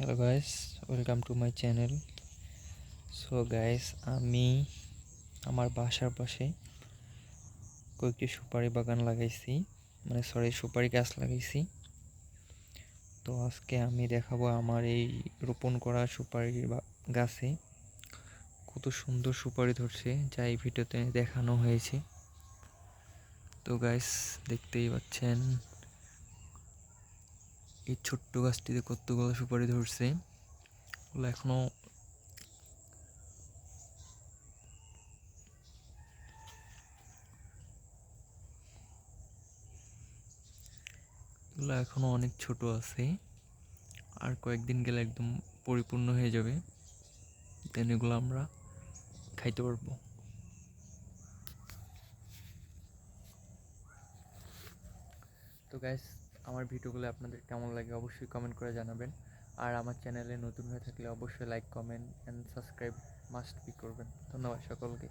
Hello guys welcome to my channel so guys আমি আমার বাসার পাশে কয়েকটি সুপারি বাগান লাগাইছি। মানে সরি সুপারি গাছ লাগাইছি। তো, আজকে আমি দেখাবো আমার এই রোপণ করা সুপারি গাছে কত সুন্দর সুপারি ধরছে, যা এই ভিডিওতে দেখানো হয়েছে। তো গাইস দেখতেই পাচ্ছেন। এই ছোট্ট গাছটিতে কতগুলো সুপারি ধরছে? ওগুলো এখনও এগুলো এখনও অনেক ছোট আছে। আর কয়েকদিন গেলে একদম পরিপূর্ণ হয়ে যাবে। দেন এগুলো আমরা খাইতে পারব। তো গাইস আমার ভিডিওগুলো আপনাদের কেমন লাগে অবশ্যই কমেন্ট করে জানাবেন। আর আমার চ্যানেলে নতুন হয়ে থাকলে অবশ্যই like comment and subscribe must be করবেন। ধন্যবাদ সকলকে।